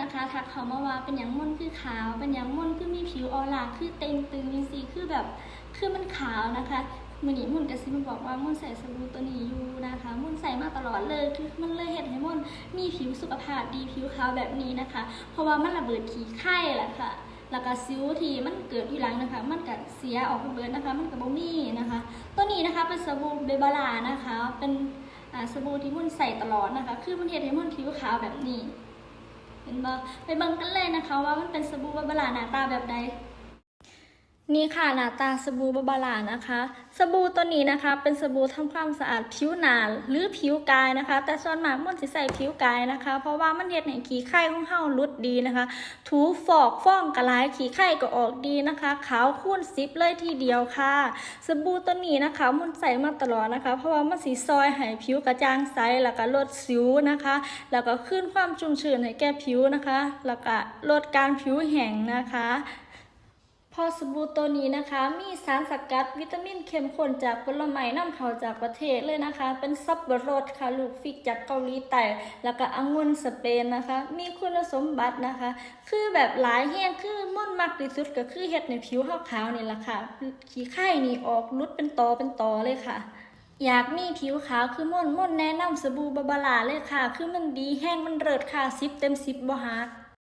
นะคะทักเขามาว่าเป็นอย่างม่นคือขาว เป็นอย่างม่นคือมีผิวออร่าคือเต็งตึงมีสีคือแบบคือมันขาวนะคะมือนี้มุ่นกระซิมบอกว่ามุ่นใส่สบู่ตัวนี้อยู่นะคะ มุ่นใส่มาตลอดเลยคือมันเลยเห็นให้มุ่นมีผิวสุขภาพดีผิวขาวแบบนี้นะคะ เพราะว่ามันระเบิดขี้ไข่แหละค่ะแล้วก็ซิวที่มันเกิดที่หลังนะคะ มันก็เสียออกไปเบิดนะคะ มันก็บ่มีนะคะ ตัวนี้นะคะเป็นสบู่เบบาลานะคะ เป็นสบู่ที่มุ่นใส่ตลอดนะคะ คือมันเห็นให้มุ่นผิวขาวแบบนี้ เห็นบ่ไปเบิ่งกันเลยนะคะ ว่ามันเป็นสบู่บาบลาหน้าตาแบบใด นี่ค่ะหน้าตาสบู่บาบาลานะคะ สบู่ตัวนี้นะคะ เป็นสบู่ทำความสะอาดผิวหนาหรือผิวกายนะคะ แต่ส่วนมากมันจะใส่ผิวกายนะคะ เพราะว่ามันเฮ็ดให้ขี้ไข่ของเฮาลุดดีนะคะ ถูฟอกฟ้องกระลายขี้ไข่ก็ออกดีนะคะขาวคูณซิปเลยทีเดียวค่ะ สบู่ตัวนี้นะคะมันใส่มาตลอดนะคะ เพราะว่ามันสีซอยให้ผิวกระจ่างใสแล้วก็ลดสิวนะคะ แล้วก็ขึ้นความชุ่มชื้นให้แก่ผิวนะคะ แล้วก็ลดการผิวแห้งนะคะ พอสบู่ตัวนี้นะคะ มีสารสกัดวิตามินเข้มข้นจากผลไม้นำเข้าจากประเทศเลยนะคะ เป็นซับปะรดค่ะลูกฟิกจากเกาหลีใต้แล้วก็องุ่นสเปนนะคะ มีคุณสมบัตินะคะ คือแบบหลายแห้งคือม่นมากที่สุดก็คือเฮ็ดในผิวขาวๆนี่แหละค่ะขี้ไข่นี่ออกรุดเป็นตอเป็นตอเลยค่ะอยากมีผิวขาวคือม่นม่นแนะนำสบู่บาบาลาเลยค่ะ คือมันดีแห้งมันเลิศค่ะซิปเต็มซิปบ่ฮัก